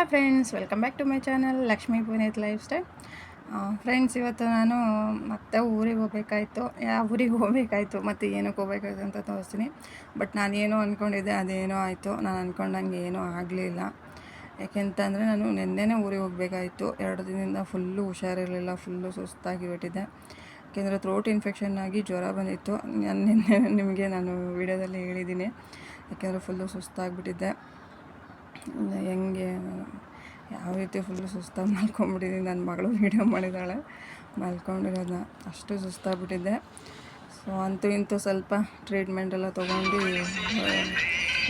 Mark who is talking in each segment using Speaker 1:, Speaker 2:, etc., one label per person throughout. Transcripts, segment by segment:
Speaker 1: Hi friends, welcome back to my channel Lakshmi Puneeth lifestyle. Friends, ಇವತ್ತು ನಾನು ಮತ್ತೆ ಊರಿಗೆ ಹೋಗ್ಬೇಕಾಯ್ತು. ಯಾವ ಊರಿಗೆ ಹೋಗ್ಬೇಕಾಯ್ತು, ಮತ್ತು ಏನಕ್ಕೆ ಹೋಗ್ಬೇಕಾಯ್ತು ಅಂತ ತೋರಿಸ್ತೀನಿ. ಬಟ್ ನಾನೇನೋ ಅಂದ್ಕೊಂಡಿದ್ದೆ ಅದೇನೋ ಆಯಿತು. ನಾನು ಅಂದ್ಕೊಂಡಂಗೆ ಏನೂ ಆಗಲಿಲ್ಲ. ಯಾಕೆಂತಂದರೆ ನಾನು ನಿನ್ನೆನೇ ಊರಿಗೆ ಹೋಗಬೇಕಾಯಿತು. ಎರಡು ದಿನದಿಂದ ಫುಲ್ಲು ಹುಷಾರಿರಲಿಲ್ಲ, ಫುಲ್ಲು ಸುಸ್ತಾಗಿ ಬಿಟ್ಟಿದ್ದೆ. ಯಾಕೆಂದರೆ ಥ್ರೋಟ್ ಇನ್ಫೆಕ್ಷನ್ ಆಗಿ ಜ್ವರ ಬಂದಿತ್ತು. ನಾನು ನಿನ್ನೆ ನಿಮಗೆ ನಾನು ವಿಡಿಯೋದಲ್ಲಿ ಹೇಳಿದ್ದೀನಿ. ಯಾಕೆಂದರೆ ಫುಲ್ಲು ಸುಸ್ತಾಗಿಬಿಟ್ಟಿದ್ದೆ. ಹೆಂಗೆ ಯಾವ ರೀತಿ ಫುಲ್ಲು ಸುಸ್ತಾಗಿ ಮಲ್ಕೊಂಡ್ಬಿಟ್ಟಿದ್ದೀನಿ ನನ್ನ ಮಗಳು ವೀಡಿಯೋ ಮಾಡಿದ್ದಾಳೆ ಮಲ್ಕೊಂಡಿರೋದನ್ನ ಅಷ್ಟು ಸುಸ್ತಾಗ್ಬಿಟ್ಟಿದ್ದೆ. ಸೊ ಅಂತೂ ಇಂತೂ ಸ್ವಲ್ಪ ಟ್ರೀಟ್ಮೆಂಟ್ ಎಲ್ಲ ತೊಗೊಂಡು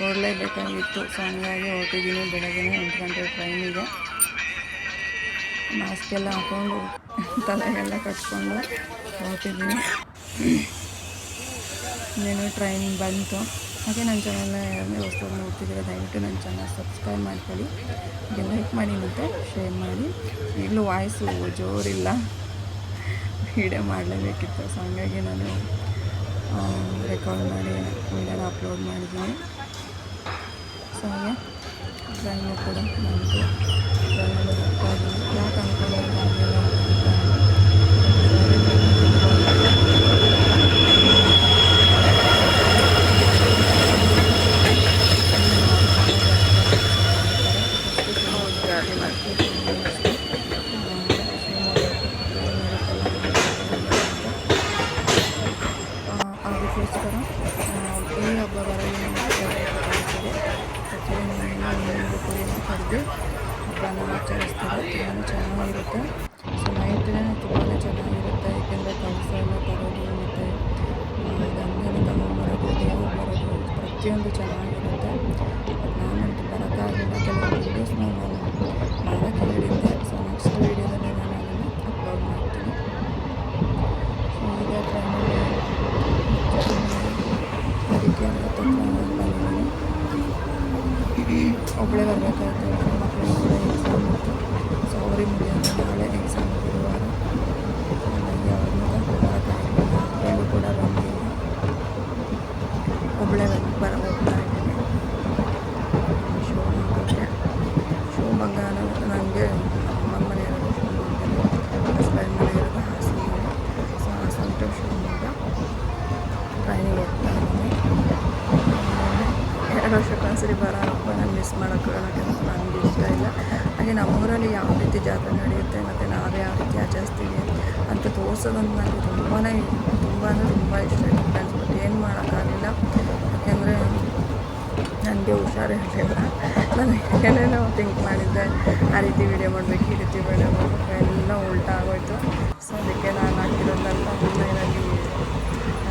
Speaker 1: ಓಡಲೇಬೇಕಾಗಿತ್ತು ಸೊ ಹಂಗಾಗಿ ಹೊರಟಿದ್ದೀನಿ. ಬೆಳಗ್ಗೆ ಎಂಟು ಗಂಟೆ ಟ್ರೈನಿಗೆ ಮಾಸ್ಕ್ ಎಲ್ಲ ಹಾಕ್ಕೊಂಡು ತಲೆಗೆಲ್ಲ ಕಟ್ಕೊಂಡು ಹೊರಟಿದ್ದೀನಿ. ಇನ್ನೇನು ಟ್ರೈನ್ ಬಂತು. ಹಾಗೆ ನನ್ನ ಚಾನಲ್ನ ಯಾರನ್ನೇ ಹೊಸದಾಗಿ ನೋಡ್ತಿದ್ದೀರಾ, ದಯವಿಟ್ಟು ನನ್ನ ಚಾನಲ್ ಸಬ್ಸ್ಕ್ರೈಬ್ ಮಾಡ್ಕೊಳ್ಳಿ. ಹಾಗೆ ಲೈಕ್ ಮಾಡಿ ಮತ್ತು ಶೇರ್ ಮಾಡಿ. ಈಗಲೂ ವಾಯ್ಸು ಜೋರಿಲ್ಲ. ವೀಡಿಯೋ ಮಾಡಲೇಬೇಕಿತ್ತು, ಸೊ ಹಂಗಾಗಿ ನಾನು ರೆಕಾರ್ಡ್ ಮಾಡಿ ವೀಡಿಯೋನ ಅಪ್ಲೋಡ್ ಮಾಡಿದ್ದೀನಿ. ಸೊ ಹಾಗೆ ಡ್ರಾಯಿಂಗು ಕೂಡ ಬಂತು ಕರೆದು ಹಬ್ಬನ ಆಚರಿಸ್ತಾರೆ ತುಂಬಾ ಚೆನ್ನಾಗಿರುತ್ತೆ. ಸೊ ನೈಟ್ನೇ ತುಂಬಾ ಚೆನ್ನಾಗಿರುತ್ತೆ. ಏಕೆಂದರೆ ಕೆಲಸ ಎಲ್ಲ ತರೋದು ಮತ್ತು ಗಂಧನ ತಗೊಂಡ್ಬರೋದು ದೇವ್ರು ಬರೋದು, ಪ್ರತಿಯೊಂದು ಚೆನ್ನಾಗಿರುತ್ತೆ. ಒಬ್ಬಳೇ ಬರ ಹೋಗ್ತಾ ಇದ್ದೀನಿ ಶಿವಮೊಗ್ಗಕ್ಕೆ ಶಿವಮೊಗ್ಗ ಅನ್ನೋದು ನನಗೆ ಅಮ್ಮನ ಮನೆ ಇರೋದು ಶಿವಮೊಗ್ಗದಲ್ಲಿ ಹಸ್ಬೆಂಡ್ ಮನೆ ಇರೋದು ಹಾಸನ ಸೊ ಹಾಸನ ಟು ಶಿವಮೊಗ್ಗ ಟ್ರೈನಿಗೆ ಹೋಗ್ತಾ ಇದ್ದೀನಿ. ಎರಡು ವರ್ಷಕ್ಕೊಂದ್ಸರಿ ಬರೋ ಹಬ್ಬ ನಾನು ಮಿಸ್ ಮಾಡೋಕ್ಕಾಗಕ್ಕೆ ನನಗೆ ಇಷ್ಟ ಇಲ್ಲ. ಹಾಗೆ ನಮ್ಮೂರಲ್ಲಿ ಯಾವ ರೀತಿ ಜಾತ್ರೆ ನಡೆಯುತ್ತೆ ಮತ್ತು ನಾವು ಯಾವ ರೀತಿ ಆಚರಿಸ್ತೀವಿ ಅಂತ ತೋರಿಸೋದಂತ ನನಗೆ ತುಂಬಾ ತುಂಬ ಅಂದರೆ ತುಂಬ ಇಷ್ಟ. ಮಾಡೋಕ್ಕಾಗಲಿಲ್ಲ. ಯಾಕೆಂದರೆ ನನಗೆ ಹುಷಾರಿರಲಿಲ್ಲ ನಾನು ಏನೇನೋ ಥಿಂಕ್ ಮಾಡಿದ್ದೆ. ಆ ರೀತಿ ವೀಡಿಯೋ ಮಾಡಬೇಕು, ಈ ರೀತಿ ವೀಡಿಯೋ ಮಾಡಬೇಕು, ಎಲ್ಲ ಉಲ್ಟಾ ಆಗೋಯ್ತು. ಸೊ ಅದಕ್ಕೆ ನಾನು ಹಾಕಿರೋದಂತ ಆನ್ಲೈನಲ್ಲಿ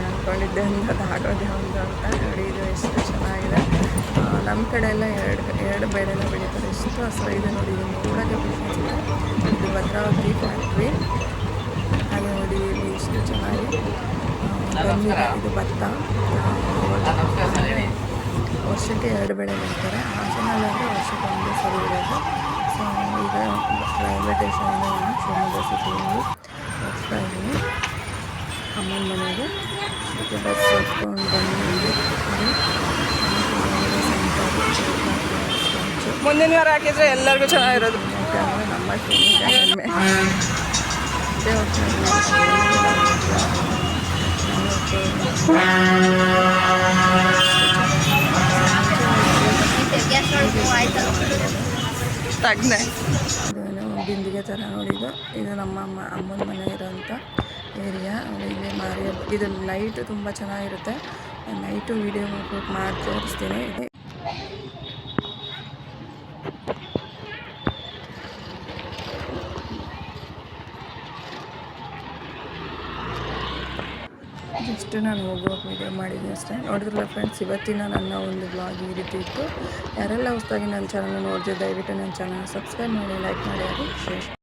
Speaker 1: ಅಂದ್ಕೊಂಡಿದ್ದೆ ಒಂದು ಆಗೋದೇ ಒಂದು ಅಂತ. ನೋಡಿ, ಇದು ಎಷ್ಟು ಚೆನ್ನಾಗಿದೆ. ನಮ್ಮ ಕಡೆ ಎಲ್ಲ ಎರಡು ಎರಡು ಬೆಳೆನ ಬೆಳೀತಾರೆ. ಎಷ್ಟು ಹಸಿರು ಇದೆ ನೋಡಿ, ಇದು ನೋಡೋಕ್ಕೆ ಖುಷಿ ಇದು ಭದ್ರಾವತಿ ಫ್ಯಾಕ್ಟ್ರಿ ಹಾಗೆ ನೋಡಿ ಇಲ್ಲಿ ಎಷ್ಟು ಚೆನ್ನಾಗಿ ಇದು ಭತ್ತ ವರ್ಷಕ್ಕೆ ಎರಡು ಬೆಳೆ ಬೆಳಿತಾರೆ ಹಾಸನಲ್ಲಾದರೆ ವರ್ಷಕ್ಕೆ ಒಂದು ಸರಿ ಇರೋದು. ಸೊ ಈಗ ರೈಲ್ವೆ ಸ್ಟೇಷನಿಂದ ನಾನು ಶಿವಮೊಗ್ಗ ಸಿಟಿಯಲ್ಲಿ ಹೋಗ್ತಾ ಇದ್ದೀನಿ. ಅಮ್ಮನ ಮನೆಗೆ. ಬಸ್ ಹತ್ಕೊಂಡು ಬಂದು
Speaker 2: ಮುಂದಿನ ವಾರ ಹಾಕಿದ್ರೆ ಎಲ್ಲರಿಗೂ ಚೆನ್ನಾಗಿರೋದು.
Speaker 1: ನಮ್ಮ
Speaker 2: ತಗ್ನೆ
Speaker 1: ಬಿಂದಿಗೆ ಥರ ನೋಡಿದ್ದು. ಇದು ನಮ್ಮ ಅಮ್ಮ, ಅಮ್ಮನ ಮನೆ ಇರೋಂಥ ಏರಿಯಾ ಇಲ್ಲಿ ಮಾರಿ ಇದು ನೈಟು ತುಂಬ ಚೆನ್ನಾಗಿರುತ್ತೆ. ನೈಟು ವೀಡಿಯೋ ಮಾಡಿ ಜಸ್ಟ್ ನಾನು ಹೋಗುವಾಗ ವೀಡಿಯೋ ಮಾಡಿದ್ದೀನಿ ಅಷ್ಟೇ. ನೋಡಿದ್ರಲ್ಲ ಫ್ರೆಂಡ್ಸ್ ಇವತ್ತಿನ ನನ್ನ ಒಂದು ಬ್ಲಾಗ್ ಈ ರೀತಿ ಇತ್ತು. ಯಾರೆಲ್ಲ ಹೊಸದಾಗಿ ನನ್ನ ಚಾನಲ್ ನೋಡಿದೆ ದಯವಿಟ್ಟು ನನ್ನ ಚಾನಲ್ ಸಬ್ಸ್ಕ್ರೈಬ್ ಮಾಡಿ ಲೈಕ್ ಮಾಡಿ ಹಾಗೂ ಶೇರ್